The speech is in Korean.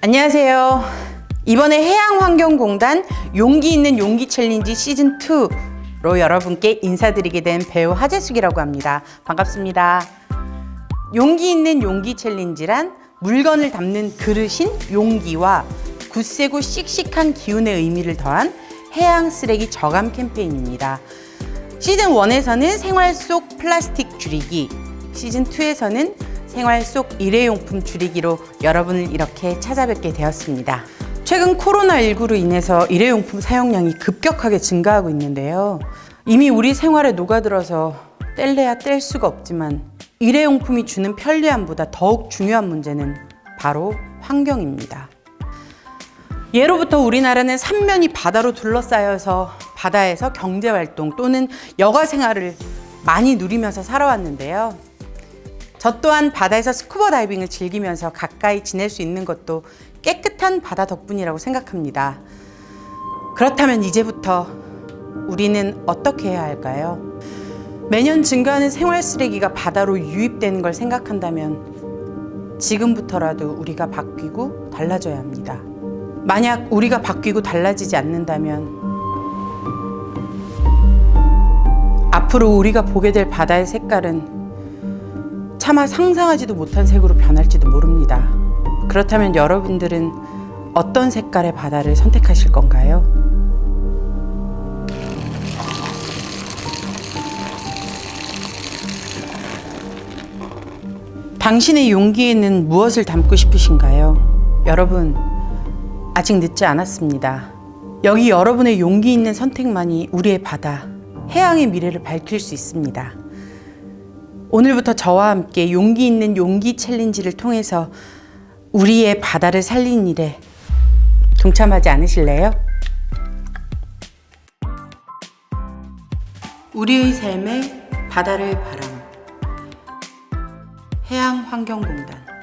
안녕하세요. 이번에 해양환경공단 용기 있는 용기 챌린지 시즌 2로 여러분께 인사드리게 된 배우 하재숙이라고 합니다. 반갑습니다. 용기 있는 용기 챌린지란 물건을 담는 그릇인 용기와 굳세고 씩씩한 기운의 의미를 더한 해양 쓰레기 저감 캠페인입니다. 시즌 1에서는 생활 속 플라스틱 줄이기, 시즌 2에서는 생활 속 일회용품 줄이기로 여러분을 이렇게 찾아뵙게 되었습니다. 최근 코로나19로 인해서 일회용품 사용량이 급격하게 증가하고 있는데요. 이미 우리 생활에 녹아들어서 뗄래야 뗄 수가 없지만 일회용품이 주는 편리함보다 더욱 중요한 문제는 바로 환경입니다. 예로부터 우리나라는 삼면이 바다로 둘러싸여서 바다에서 경제 활동 또는 여가 생활을 많이 누리면서 살아왔는데요. 저 또한 바다에서 스쿠버 다이빙을 즐기면서 가까이 지낼 수 있는 것도 깨끗한 바다 덕분이라고 생각합니다. 그렇다면 이제부터 우리는 어떻게 해야 할까요? 매년 증가하는 생활 쓰레기가 바다로 유입되는 걸 생각한다면 지금부터라도 우리가 바뀌고 달라져야 합니다. 만약 우리가 바뀌고 달라지지 않는다면 앞으로 우리가 보게 될 바다의 색깔은 차마 상상하지도 못한 색으로 변할지도 모릅니다. 그렇다면 여러분들은 어떤 색깔의 바다를 선택하실 건가요? 당신의 용기에는 무엇을 담고 싶으신가요? 여러분, 아직 늦지 않았습니다. 여기 여러분의 용기 있는 선택만이 우리의 바다, 해양의 미래를 밝힐 수 있습니다. 오늘부터 저와 함께 용기 있는 용기 챌린지를 통해서 우리의 바다를 살린 일에 동참하지 않으실래요? 우리의 삶에 바다를 바람 해양환경공단